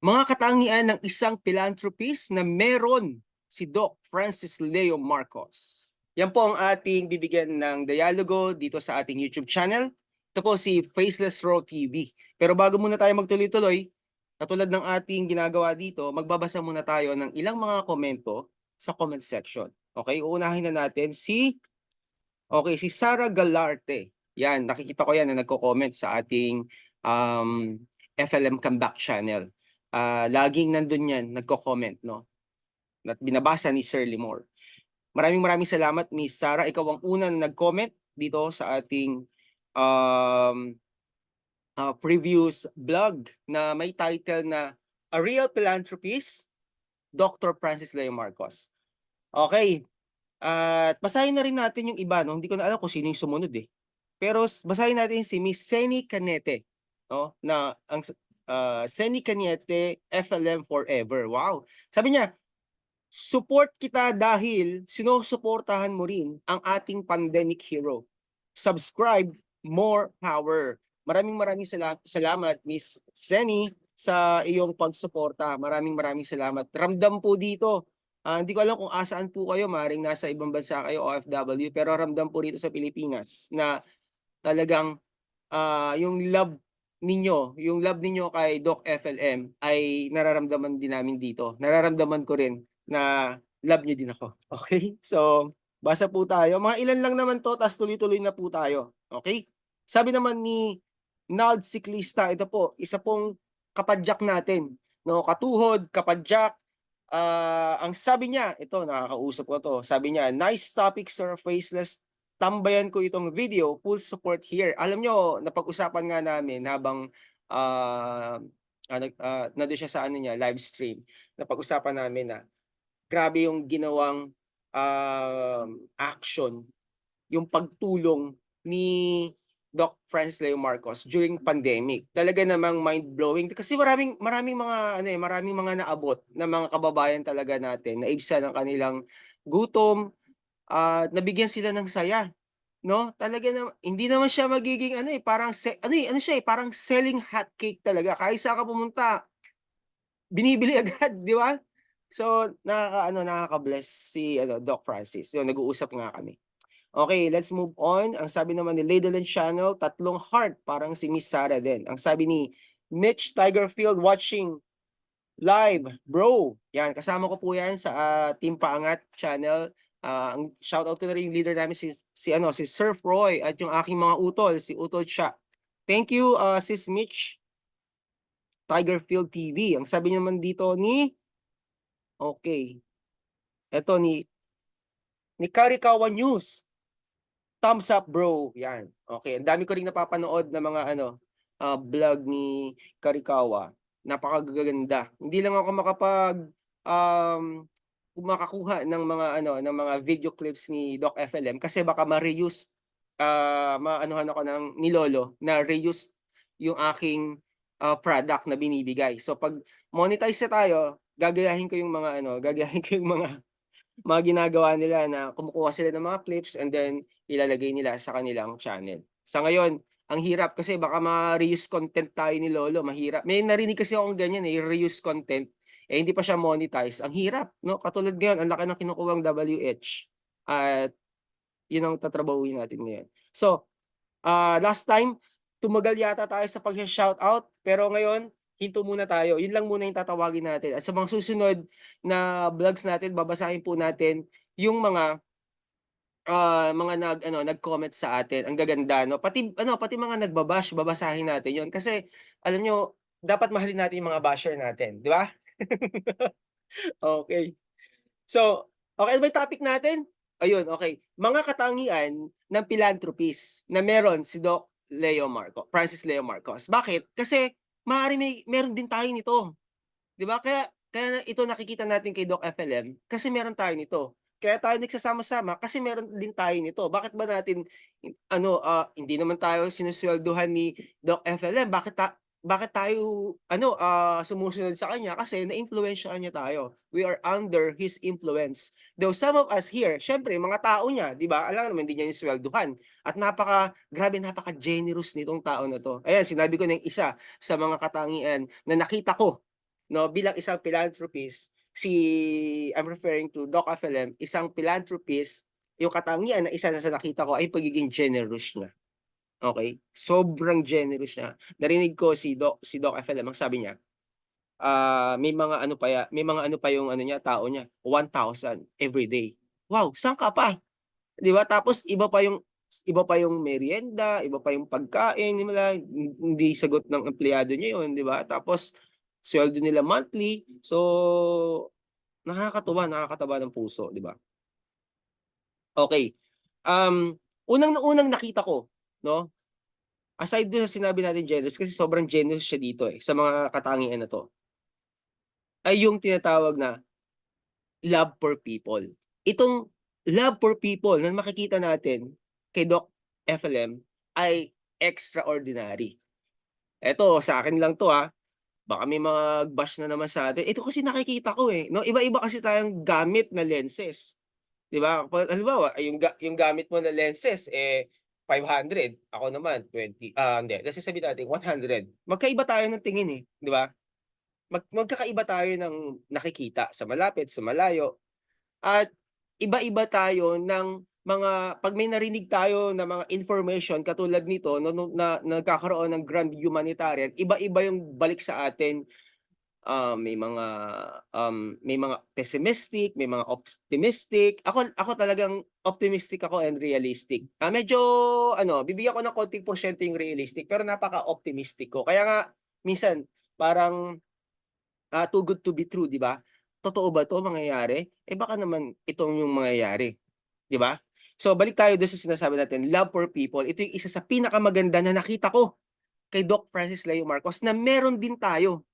Mga katangian ng isang philanthropist na meron si Doc Francis Leo Marcos. Yan po ang ating bibigyan ng dialogo dito sa ating YouTube channel. Ito po si Faceless Row TV. Pero bago muna tayo magtuloy-tuloy, katulad ng ating ginagawa dito, magbabasa muna tayo ng ilang mga komento sa comment section. Okay, uunahin na natin si Okay, si Sarah Galarte. Yan, nakikita ko yan na nagko-comment sa ating um, FLM Comeback channel. Ah, laging nandun yan, nagko-comment, no? At binabasa ni Sir Limor. Maraming maraming salamat, Miss Sarah. Ikaw ang una na nag-comment dito sa ating um, uh, previous vlog na may title na A Real Philanthropist, Dr. Francis Leo Marcos. Okay. At basahin na rin natin yung iba, no? Hindi ko na alam kung sino yung sumunod eh. Pero basahin natin si Miss Seni Canete, no? Na ang uh, Seni Canete FLM Forever. Wow. Sabi niya, support kita dahil sinusuportahan mo rin ang ating pandemic hero. Subscribe, more power. Maraming maraming sala- salamat, Miss Seni, sa iyong pagsuporta. Maraming maraming salamat. Ramdam po dito. Ah, hindi ko alam kung asaan po kayo, maring nasa ibang bansa kayo, OFW, pero ramdam po dito sa Pilipinas na talagang ah, yung love ninyo, yung love ninyo kay Doc FLM ay nararamdaman din namin dito. Nararamdaman ko rin na love niyo din ako. Okay? So, basa po tayo. Mga ilan lang naman to, tas tuloy-tuloy na po tayo. Okay? Sabi naman ni Nald Siklista, ito po, isa pong kapadyak natin. No, katuhod, kapadyak, Ah, ang sabi niya, ito nakakausap ko to. Sabi niya, nice topic sir, faceless. Tambayan ko itong video, full support here. Alam nyo, napag-usapan nga namin habang ah, nag- ah, nandun siya sa ano niya, live stream. Napag-usapan namin na grabe yung ginawang um, action, yung pagtulong ni Doc Francis Leo Marcos during pandemic. Talaga namang mind-blowing kasi maraming maraming mga ano eh, maraming mga naabot na mga kababayan talaga natin na ibsa ng kanilang gutom at nabigyan sila ng saya. No? Talaga na hindi naman siya magiging ano eh, parang se, ano eh, ano siya eh, parang selling hotcake talaga. Kahit saan ka pumunta, binibili agad, di ba? So, nakaka ano, nakaka-bless si ano, Doc Francis. So, nag-uusap nga kami. Okay, let's move on. Ang sabi naman ni Ladyland Channel, tatlong heart, parang si Miss Sarah din. Ang sabi ni Mitch Tigerfield watching live, bro. Yan, kasama ko po yan sa ah, Team Paangat channel. Ah, ang shoutout ko na rin yung leader namin si, si, ano, si Sir Roy at yung aking mga utol, si Utol Cha. Thank you, ah, Sis Mitch. Tigerfield TV. Ang sabi naman dito ni Okay. Ito ni ni Karikawa News. Thumbs up bro. Yan. Okay. Ang dami ko ring napapanood na mga ano ah, vlog ni Karikawa. Napakaganda. Hindi lang ako makapag um makakuha ng mga ano ng mga video clips ni Doc FLM kasi baka ma-reuse ah maanuhan ako ng ni Lolo na reuse yung aking ah, product na binibigay. So pag monetize tayo, gagayahin ko yung mga ano, gagayahin ko yung mga mga ginagawa nila na kumukuha sila ng mga clips and then ilalagay nila sa kanilang channel. Sa ngayon, ang hirap kasi baka ma-reuse content tayo ni Lolo, mahirap. May narinig kasi akong ganyan eh, reuse content, eh hindi pa siya monetize. Ang hirap, no? Katulad ngayon, ang laki ng kinukuhang WH. At yun ang tatrabahuin natin ngayon. So, ah last time, tumagal yata tayo sa pag-shoutout, pero ngayon, hinto muna tayo. Yun lang muna yung tatawagin natin. At sa mga susunod na vlogs natin, babasahin po natin yung mga ah, mga nag ano, nag-comment sa atin. Ang gaganda no. Pati ano, pati mga nagbabash, babasahin natin 'yon kasi alam nyo, dapat mahalin natin yung mga basher natin, di ba? Okay. So, okay ano ba yung topic natin? Ayun, okay. Mga katangian ng philanthropist na meron si Doc Leo Marcos, Francis Leo Marcos. Bakit? Kasi maaari may meron din tayo nito. 'Di ba? Kaya kaya ito nakikita natin kay Doc FLM kasi meron tayo nito. Kaya tayo nagsasama-sama kasi meron din tayo nito. Bakit ba natin ano ah, hindi naman tayo sinuswelduhan ni Doc FLM? Bakit ta- bakit tayo ano ah sumusunod sa kanya kasi naimpluwensyahan niya tayo. We are under his influence. Though some of us here, syempre mga tao niya, 'di ba? Alam naman hindi niya yung swelduhan. At napaka grabe napaka-generous nitong tao na to. Ayan, sinabi ko yung isa sa mga katangian na nakita ko no bilang isang philanthropist si I'm referring to Doc FLM isang philanthropist yung katangian na isa na sa nakita ko ay pagiging generous niya. Okay? Sobrang generous niya. Narinig ko si Doc si Doc FLM ang sabi niya ah may mga ano pa ya, may mga ano pa yung ano niya tao niya 1,000 every day. Wow, saan ka pa? 'Di ba? Tapos iba pa yung iba pa yung merienda, iba pa yung pagkain nila, hindi sagot ng empleyado niya yun, 'di ba? Tapos sweldo nila monthly. So nakakatuwa, nakakataba ng puso, 'di ba? Okay. Um, unang-unang nakita ko, no? Aside dun sa sinabi natin generous kasi sobrang generous siya dito eh sa mga katangian na 'to. Ay yung tinatawag na love for people. Itong love for people na makikita natin kay Doc FLM ay extraordinary. Eto sa akin lang 'to, ah, baka may mag-bash na naman sa atin. Ito kasi nakikita ko, eh, 'no, iba-iba kasi tayong gamit na lenses, 'di ba? Halimbawa yung ga yung gamit mo na lenses, eh, 500 ako naman 20 ah, hindi let's sabihin natin 100 magkaiba tayo ng tingin, eh, 'di ba? Mag magkakaiba tayo ng nakikita sa malapit, sa malayo, at iba-iba tayo ng mga 'pag may narinig tayo na mga information katulad nito no no na nagkakaroon ng grand humanitarian, iba-iba yung balik sa atin. Ah, may mga, um, may mga pessimistic, may mga optimistic. Ako ako talagang optimistic ako and realistic. Ah, medyo ano, bibigyan ko ng konting porsiyento yung realistic pero napaka-optimistic ko. Kaya nga minsan parang, ah, too good to be true, 'di ba? Totoo ba 'to mangyayari? Eh, baka naman itong yung mangyayari, 'di ba? So balik tayo dun sa sinasabi natin, love for people. Ito yung isa sa pinakamaganda na nakita ko kay Doc Francis Leo Marcos na meron din tayo,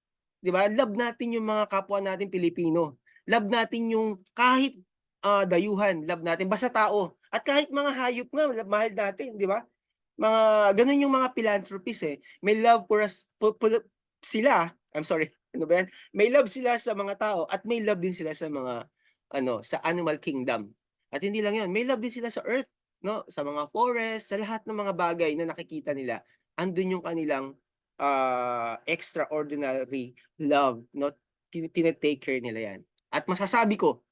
'di ba? Love natin yung mga kapwa nating Pilipino. Love natin yung kahit, ah, dayuhan, love natin basta tao. At kahit mga hayop nga mahal natin, 'di ba? Mga ganun yung mga philanthropist, eh. May love for us pu pulu sila, I'm sorry, ano ba yan? May love sila sa mga tao at may love din sila sa mga ano, sa animal kingdom. At hindi lang yun, may love din sila sa earth, 'no, sa mga forest, sa lahat ng mga bagay na nakikita nila. Andun yung kanilang, ah, extraordinary love, 'no, tine-take care nila yan. At masasabi ko,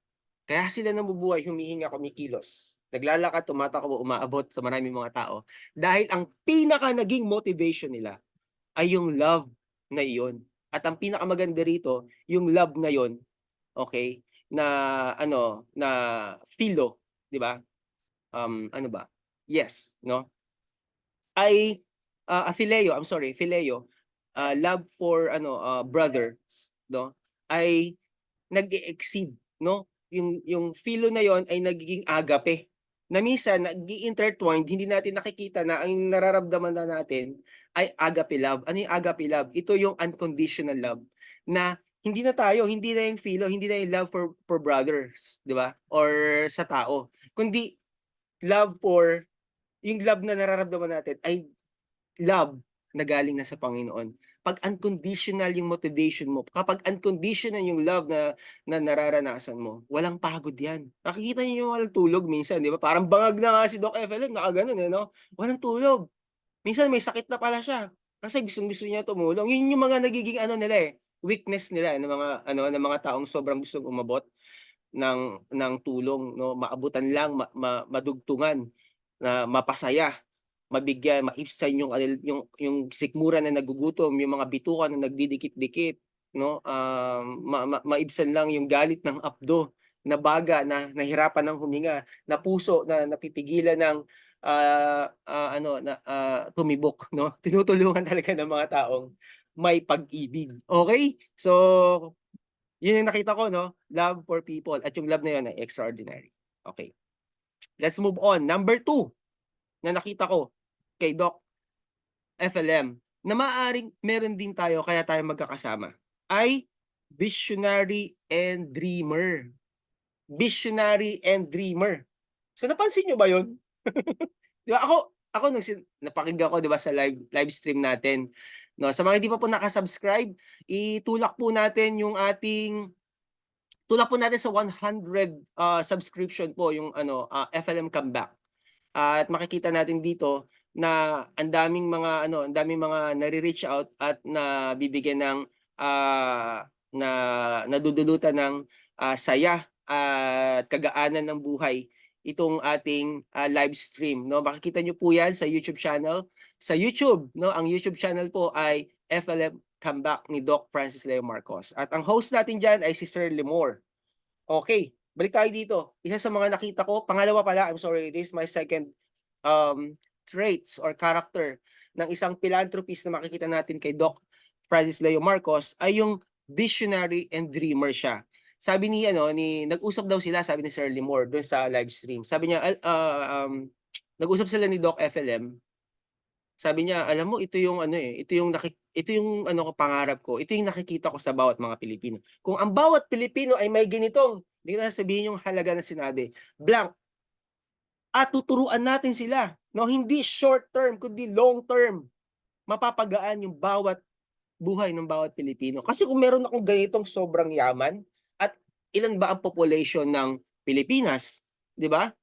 kaya sila nabubuhay, humihinga, kumikilos, naglalakad, tumatakbo, umaabot sa maraming mga tao dahil ang pinaka naging motivation nila ay yung love na iyon. At ang pinakamaganda rito, yung love na yun, okey, na ano, na philo, 'di ba? Um, ano ba? Yes, 'no? Ay, ah, phileo, I'm sorry, phileo, ah, love for ano, ah, brothers, 'no, ay nag-e-exceed, 'no? Yung yung philo na yun ay nagiging agape, na minsan nag-i-intertwined, hindi natin nakikita na ang nararamdaman na natin ay agape love. Ano yung agape love? Ito yung unconditional love na hindi na tayo, hindi na yung philo, hindi na yung love for for brothers, 'di ba? Or sa tao, kundi love for yung love na nararamdaman natin ay love na galing na sa Panginoon. 'Pag unconditional yung motivation mo, kapag unconditional yung love na na nararanasan mo, walang pagod yan. Nakikita niyo yung walang tulog minsan, 'di ba? Parang bangag na nga si Doc FLM, nakagano'n, eh, 'no? Walang tulog. Minsan may sakit na pala siya kasi gustong-gusto niya tumulong. Yun yung mga nagiging ano nila, eh, weakness nila ng mga ano, ng mga taong sobrang gustong umabot ng ng tulong 'no, maabutan lang, ma ma madugtungan, na mapasaya, mabigyan, maibsan yung yung yung sikmura na nagugutom, yung mga bituka na nagdidikit-dikit 'no, um, ma ma maibsan lang yung galit ng apdo, na baga na nahirapan ng huminga, na puso na napipigilan ng, ah, ah, ano na, ah, tumibok 'no. Tinutulungan talaga ng mga taong may pag-ibig, okey? So, yun yung nakita ko 'no, love for people at yung love na yun ay extraordinary. Okey. Let's move on, number 2 na nakita ko kay Doc FLM na maaaring meron din tayo kaya tayo magkakasama ay visionary and dreamer. Visionary and dreamer. So napansin niyo ba yun? 'Di ba ako ako nung napakinggan ko 'di ba sa live live stream natin 'no. Sa mga hindi pa po naka-subscribe, itulak po natin yung ating tulak po natin sa 100, ah, subscription po yung ano, ah, FLM Comeback. At makikita natin dito na ang daming mga ano, ang daming mga nare-reach out at nabibigyan ng, ah, na nadudulutan ng ah, saya at kagaanan ng buhay itong ating ah, live stream no? Makikita niyo po yan sa YouTube channel. Sa YouTube no? Ang YouTube channel po ay FLM Comeback ni Doc Francis Leo Marcos. At ang host natin diyan ay si Sir Limor. Okay balik tayo dito. Isa sa mga nakita ko pangalawa pala I'm sorry this is my second um traits or character ng isang philanthropist na makikita natin kay Doc Francis Leo Marcos ay yung visionary and dreamer siya. Sabi ni ano ni nag-usap daw sila sabi ni Sir Limor doon sa live stream. Sabi niya ah, um, nag-usap sila ni Doc FLM. Sabi niya, alam mo ito yung ano eh, ito yung naki, ito yung ano ko pangarap ko. Ito yung nakikita ko sa bawat mga Pilipino. Kung ang bawat Pilipino ay may ganitong, hindi na sabihin yung halaga na sinabi. Blank. At tuturuan natin sila. No, hindi short term kundi long term. Mapapagaan yung bawat buhay ng bawat Pilipino. Kasi kung meron akong ganitong sobrang yaman at ilan ba ang population ng Pilipinas, 'di ba?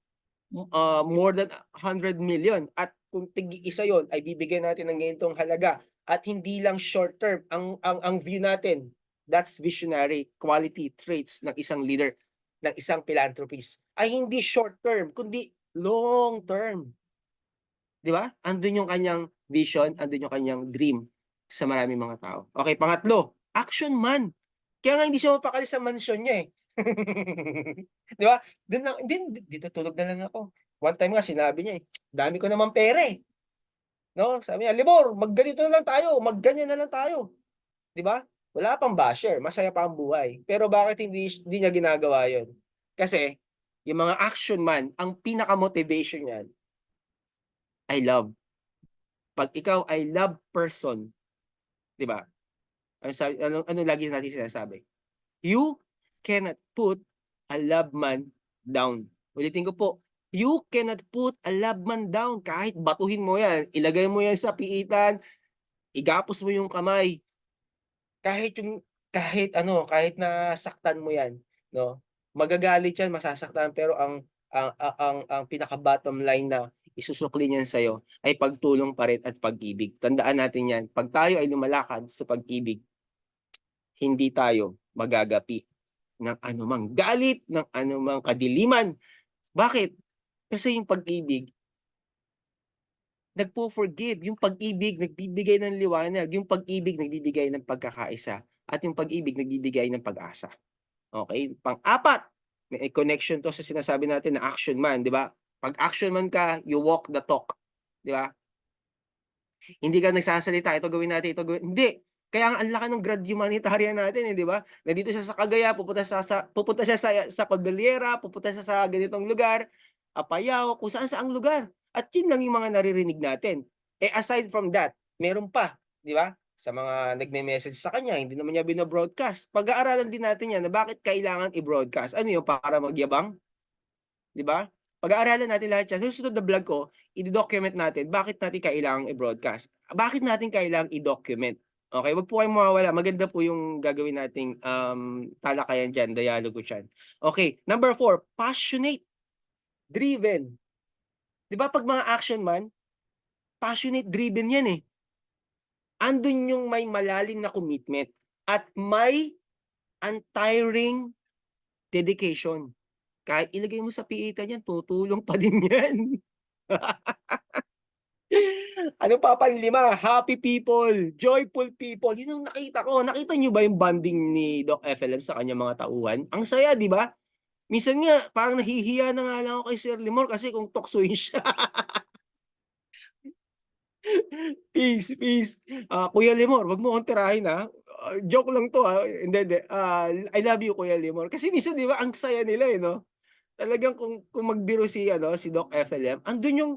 Ah, more than 100 million at kung tigi isa 'yon ay bibigyan natin ng ganitong halaga at hindi lang short term ang ang ang view natin. That's visionary quality traits ng isang leader, ng isang philanthropist. Ay hindi short term kundi long term. 'Di ba? Andun yung kanyang vision, andun yung kanyang dream sa maraming mga tao. Okay, pangatlo, action man. Kaya nga hindi siya mapakali sa mansion niya eh. 'Di ba? Doon lang, din dito tulog na lang ako. One time nga sinabi niya eh, dami ko naman pera eh. No? Sabi niya, Libor, magganito na lang tayo, magganyan na lang tayo. 'Di ba? Wala pang basher, masaya pa ang buhay. Pero bakit hindi hindi niya ginagawa 'yon? Kasi yung mga action man, ang pinaka motivation niyan I love. Pag ikaw ay love person, 'di ba? Ano sabi, ano, ano lagi natin sinasabi? You cannot put a love man down. Ulitin ko po, you cannot put a love man down. Kahit batuhin mo yan, ilagay mo yan sa piitan, igapos mo yung kamay. Kahit yung, kahit ano, kahit nasaktan mo yan, no? Magagalit yan, masasaktan, pero ang, ang, ang, ang, ang pinaka bottom line na isusukli niyan sa'yo ay pagtulong pa rin at pag-ibig. Tandaan natin yan. Pag tayo ay lumalakad sa pag-ibig, hindi tayo magagapi ng anumang galit, ng anumang kadiliman. Bakit? Kasi yung pag-ibig, nagpo-forgive. Yung pag-ibig, nagbibigay ng liwanag. Yung pag-ibig, nagbibigay ng pagkakaisa. At yung pag-ibig, nagbibigay ng pag-asa. Okay? Pang-apat, may connection to sa sinasabi natin na action man, di ba? Pag action man ka, you walk the talk. Di ba? Hindi ka nagsasalita, ito gawin natin, ito gawin. Hindi. Kaya ang laki ng grad humanitarian natin, eh, di ba? Nandito siya sa Cagaya, pupunta siya sa pupunta siya sa sa Cordillera, pupunta siya sa ganitong lugar, Apayao, kung saan saang lugar. At yun lang yung mga naririnig natin. Eh aside from that, meron pa, di ba? Sa mga nagme-message sa kanya, hindi naman niya bino-broadcast. Pag-aaralan din natin yan na bakit kailangan i-broadcast. Ano yun, para magyabang? Di ba? Pag-aaralan natin lahat yan. Susunod na vlog ko, i-document natin bakit natin kailangang i-broadcast. Bakit natin kailangang i-document. Okay, wag po kayong mawawala. Maganda po yung gagawin nating um, talakayan dyan, dialogo dyan. Okay, number four, passionate, driven. Di ba pag mga action man, passionate, driven yan eh. Andun yung may malalim na commitment at may untiring dedication. Kahit ilagay mo sa piitan yan, tutulong pa din yan. ano pa panlima? Happy people, joyful people. Yun yung nakita ko. Nakita niyo ba yung bonding ni Doc FLM sa kanyang mga tauhan? Ang saya, di ba? Minsan nga, parang nahihiya na nga lang ako kay Sir Limor kasi kung tuksoin siya. peace, peace. Ah, Kuya Limor, wag mo akong tirahin ha. Ah, joke lang to ha. Hindi, hindi. Ah, I love you, Kuya Limor. Kasi minsan, di ba, ang saya nila eh, no? Talagang kung, kung magbiro si, ano, si Doc FLM, andun yung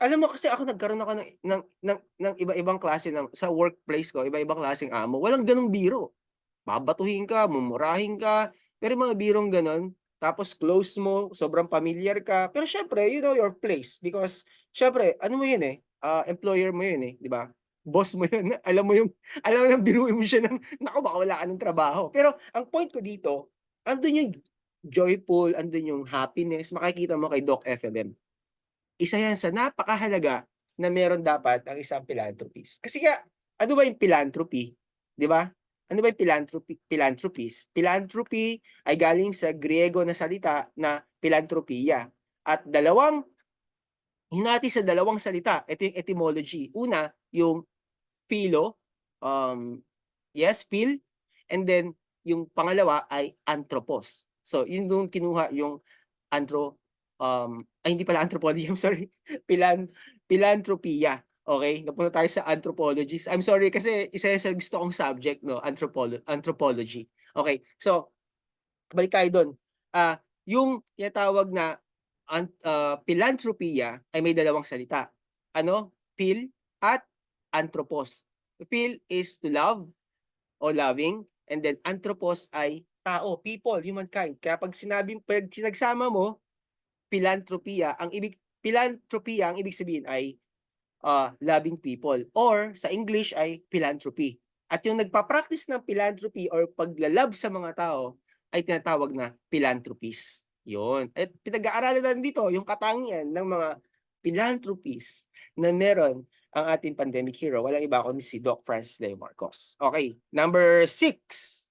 alam mo kasi ako nagkaroon ako ng ng ng, ng iba-ibang klase ng sa workplace ko, iba-ibang klaseng amo. Walang ganong biro. Babatuhin ka, mumurahin ka, pero yung mga birong ganon, tapos close mo, sobrang familiar ka. Pero syempre, you know your place because syempre, ano mo yun eh, ah, employer mo yun eh, di ba? Boss mo yun. Alam mo yung, alam mo nang biruin mo siya ng, naku, baka wala ka ng trabaho. Pero ang point ko dito, andun yung joyful, andun yung happiness, makikita mo kay Doc FLM isa yan sa napakahalaga na meron dapat ang isang philanthropist. Kasi nga, ano ba yung philanthropy? Di ba? Ano ba yung philanthropy, philanthropies? Philanthropy ay galing sa Griego na salita na philanthropia. At dalawang, hinati sa dalawang salita. Ito yung etymology. Una, yung philo, um, yes, phil, and then yung pangalawa ay anthropos. So, yun doon kinuha yung anthro, um, ay hindi pala anthropology, I'm sorry, Philan, philanthropia. Okay, napunta tayo sa anthropologist. I'm sorry kasi isa sa gusto kong subject, no, anthropolo anthropology. Okay, so balik tayo doon. Ah, yung tinatawag na ah, philanthropia ay may dalawang salita. Ano? Phil at anthropos. Phil is to love o loving and then anthropos ay tao, people, humankind. Kaya pag sinabi pag sinagsama mo philanthropia, ang ibig philanthropia ang ibig sabihin ay uh, loving people or sa English ay philanthropy. At yung nagpa-practice ng philanthropy or paglalab sa mga tao ay tinatawag na philanthropies. Yun. At pinag-aaralan natin dito yung katangian ng mga philanthropies na meron ang ating pandemic hero. Walang iba kundi si Doc Francis Leo Marcos. Okay, number six.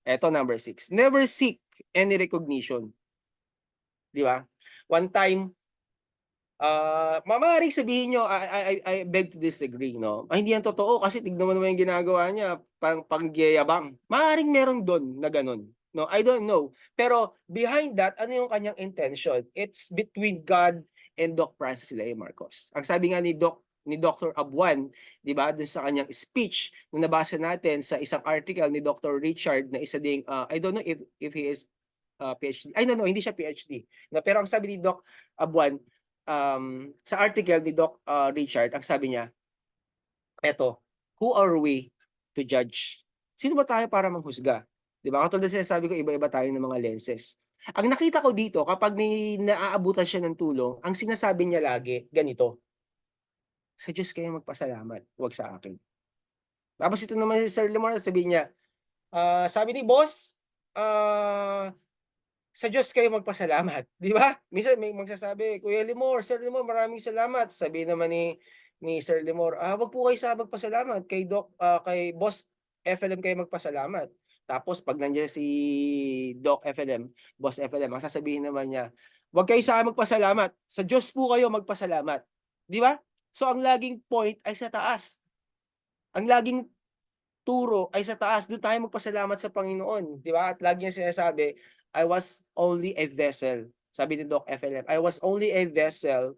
Eto number six. Never seek any recognition. Di ba? One time, Ah, uh, maaaring sabihin nyo, I, I, I beg to disagree, no? Ay, hindi yan totoo kasi tignan mo naman yung ginagawa niya, parang pangyayabang. Maaaring meron doon na ganun. No, I don't know. Pero behind that, ano yung kanyang intention? It's between God and Doc Francis Lea Marcos. Ang sabi nga ni Doc ni Dr. Abuan, 'di ba, dun sa kanyang speech na nabasa natin sa isang article ni Dr. Richard na isa ding uh, I don't know if if he is uh, PhD. I don't know, hindi siya PhD. No, pero ang sabi ni Doc Abuan, um, sa article ni Doc uh, Richard, ang sabi niya, eto, who are we to judge? Sino ba tayo para manghusga? Di ba? Katulad sinasabi ko, iba-iba tayo ng mga lenses. Ang nakita ko dito, kapag may naaabutan siya ng tulong, ang sinasabi niya lagi, ganito, sa Diyos kayo magpasalamat, huwag sa akin. Tapos ito naman si Sir Lemar, sabi niya, uh, sabi ni boss, uh, sa Diyos kayo magpasalamat, di ba? Minsan may magsasabi, Kuya Limor, Sir Limor, maraming salamat. Sabi naman ni ni Sir Limor, ah, wag po kayo sa magpasalamat kay Doc uh, kay Boss FLM kayo magpasalamat. Tapos pag nandiyan si Doc FLM, Boss FLM, ang sasabihin naman niya, wag kayo sa magpasalamat. Sa Diyos po kayo magpasalamat. Di ba? So ang laging point ay sa taas. Ang laging turo ay sa taas. Doon tayo magpasalamat sa Panginoon. Di ba? At lagi niya sinasabi, I was only a vessel. Sabi ni Doc FLM, I was only a vessel,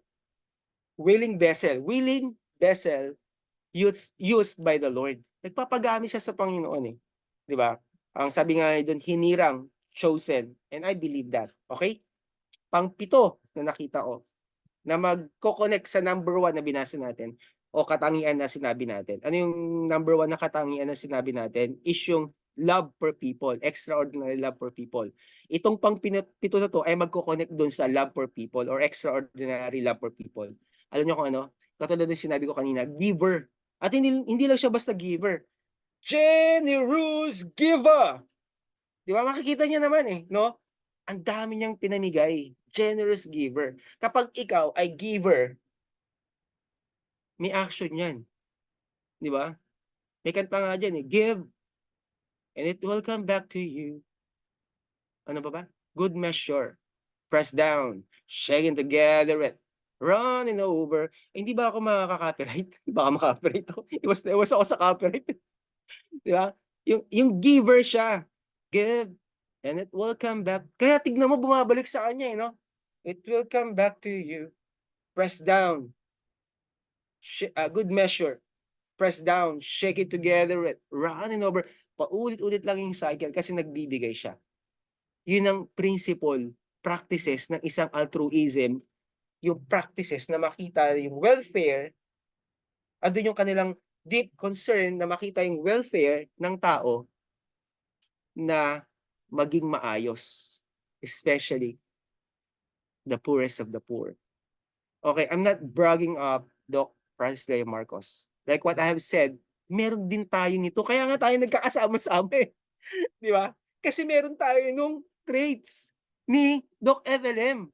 willing vessel, willing vessel used, used by the Lord. Nagpapagamit siya sa Panginoon eh. Di ba? Ang sabi nga doon, hinirang, chosen. And I believe that. Okay? Pangpito na nakita ko na magko-connect sa number one na binasa natin o katangian na sinabi natin. Ano yung number one na katangian na sinabi natin is yung love for people, extraordinary love for people. Itong pang pito na to ay magko-connect doon sa love for people or extraordinary love for people. Alam niyo kung ano? Katulad ng sinabi ko kanina, giver. At hindi, hindi lang siya basta giver. Generous giver. Di ba? Makikita niyo naman eh, no? Ang dami niyang pinamigay. Generous giver. Kapag ikaw ay giver, may action yan. Di ba? May kanta nga dyan eh, give and it will come back to you. Ano ba ba? Good measure. Press down. Shaking together it. Running over. Eh, hindi ba ako makaka-copyright? Baka makaka-copyright ako. Iwas na iwas ako sa copyright. Di ba? Yung, yung giver siya. Give. And it will come back. Kaya tignan mo, bumabalik sa kanya, eh, no? It will come back to you. Press down. Sh- uh, good measure. Press down. Shake it together. It. Running over paulit-ulit lang yung cycle kasi nagbibigay siya. Yun ang principle, practices ng isang altruism, yung practices na makita yung welfare, andun yung kanilang deep concern na makita yung welfare ng tao na maging maayos. Especially the poorest of the poor. Okay, I'm not bragging up Doc Francis Leo Marcos. Like what I have said, meron din tayo nito. Kaya nga tayo nagkakasama-sama eh. Di ba? Kasi meron tayo nung traits ni Doc FLM.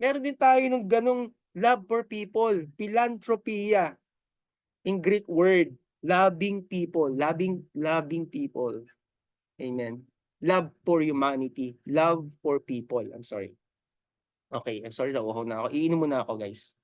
Meron din tayo nung ganong love for people, philanthropia. In Greek word, loving people, loving loving people. Amen. Love for humanity. Love for people. I'm sorry. Okay, I'm sorry, nauuhaw na ako. Iinom muna ako, guys.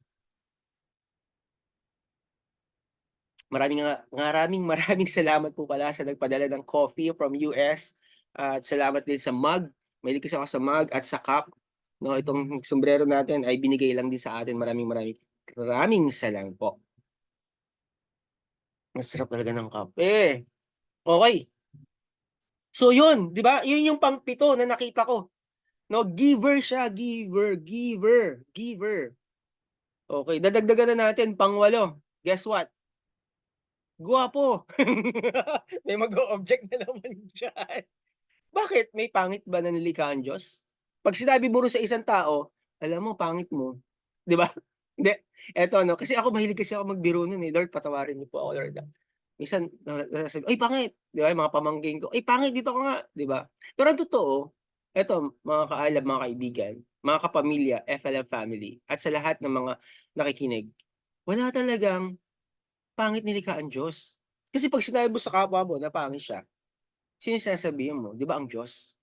Maraming maraming maraming salamat po pala sa nagpadala ng coffee from US at salamat din sa mug. Mahilig kasi ako sa mug at sa cup. No, itong sombrero natin ay binigay lang din sa atin. Maraming maraming maraming salamat po. Masarap talaga ng kape. Okay. So yun, 'di ba? Yun yung pangpito na nakita ko. No, giver siya, giver, giver, giver. Okay, dadagdagan na natin pangwalo. Guess what? Guwapo. May mag-o-object na naman diyan. Bakit? May pangit ba na nilikha ang Diyos? Pag sinabi buro sa isang tao, alam mo, pangit mo. Di ba? Hindi. Eto, no? Kasi ako, mahilig kasi ako magbiro nun eh. Lord, patawarin niyo po ako, Lord. ah. Minsan, na- nasasabi, ay, pangit. Di ba? Mga pamangking ko, ay, pangit dito ko nga. Di ba? Pero ang totoo, eto, mga kaalab, mga kaibigan, mga kapamilya, FLM family, at sa lahat ng mga nakikinig, wala talagang pangit nilikha ang Diyos. Kasi pag sinabi mo sa kapwa mo na pangit siya, sino yung sasabihin mo? Di ba ang Diyos?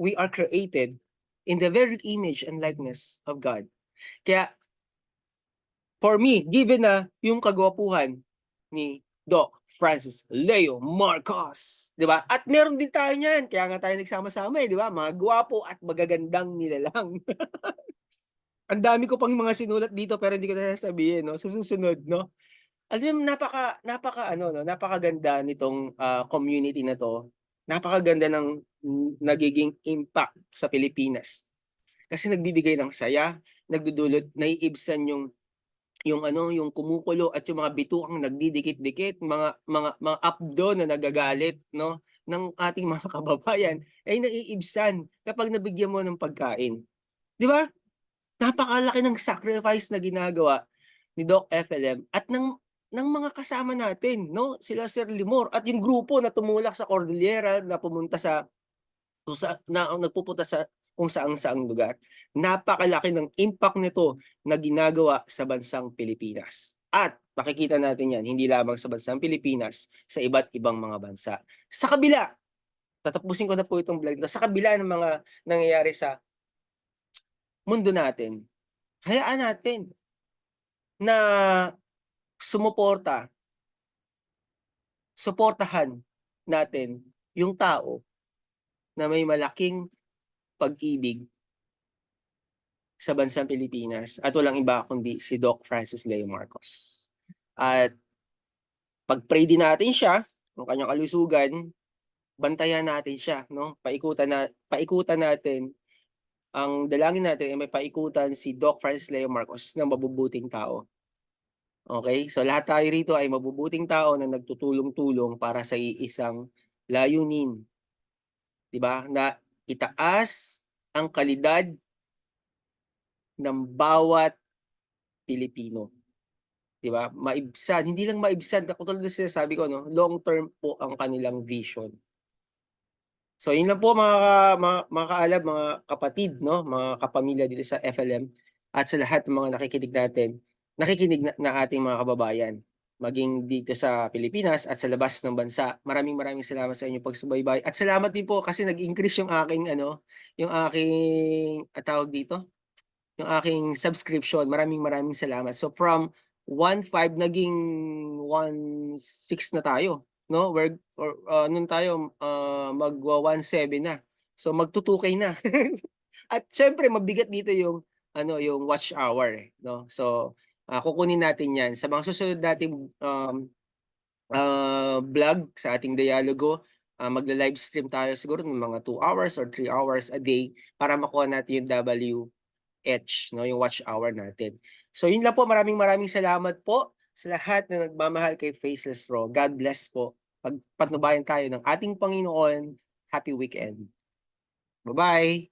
We are created in the very image and likeness of God. Kaya, for me, given na yung kagwapuhan ni Doc Francis Leo Marcos, di ba? At meron din tayo niyan, kaya nga tayo nagsama-sama eh, di ba? Mga gwapo at magagandang nilalang. Ang dami ko pang mga sinulat dito pero hindi ko na sasabihin, no? Susunod, no? Alam mo, napaka, napaka, ano, no? Napakaganda nitong ah, community na to. Napakaganda ng nagiging impact sa Pilipinas. Kasi nagbibigay ng saya, nagdudulot, naiibsan yung yung ano, yung kumukulo at yung mga bituang nagdidikit-dikit, mga mga mga abdo na nagagalit, no, ng ating mga kababayan ay naiibsan kapag nabigyan mo ng pagkain. 'Di ba? Napakalaki ng sacrifice na ginagawa ni Doc FLM at ng ng mga kasama natin, no? Sila Sir Limor at yung grupo na tumulak sa Cordillera na pumunta sa sa na nagpupunta sa kung saang-saang lugar. Napakalaki ng impact nito na ginagawa sa bansang Pilipinas. At makikita natin yan, hindi lamang sa bansang Pilipinas, sa iba't ibang mga bansa. Sa kabila, tatapusin ko na po itong vlog sa kabila ng mga nangyayari sa mundo natin, hayaan natin na sumuporta, suportahan natin yung tao na may malaking pag-ibig sa bansang Pilipinas at walang iba kundi si Doc Francis Leo Marcos. At pag-pray din natin siya, ng kanyang kalusugan, bantayan natin siya, no? Paikutan na paikutan natin ang dalangin natin ay may paikutan si Doc Francis Leo Marcos na mabubuting tao. Okay? So lahat tayo rito ay mabubuting tao na nagtutulong-tulong para sa iisang layunin. 'Di ba? Na itaas ang kalidad ng bawat Pilipino. 'Di ba? Maibsan, hindi lang maibsan, katulad ng sinasabi ko no, long term po ang kanilang vision. So yun lang po mga mga, mga kaalab, mga kapatid, no, mga kapamilya dito sa FLM at sa lahat ng mga nakikinig natin, nakikinig na, na ating mga kababayan maging dito sa Pilipinas at sa labas ng bansa. Maraming maraming salamat sa inyong pagsubaybay at salamat din po kasi nag-increase yung aking ano, yung aking at tawag dito, yung aking subscription. Maraming maraming salamat. So from 1.5 naging 1.6 na tayo, no? We're or uh, nun tayo uh, magwa 1.7 na. So magtutukay na. At syempre mabigat dito yung ano, yung watch hour, no? So ah, kukunin natin 'yan sa mga susunod nating um ah, vlog sa ating dialogo. ah, magla-live stream tayo siguro ng mga 2 hours or 3 hours a day para makuha natin yung WH, no, yung watch hour natin. So yun lang po, maraming maraming salamat po sa lahat na nagmamahal kay Faceless Raw. God bless po. Pagpatnubayan tayo ng ating Panginoon. Happy weekend. Bye-bye.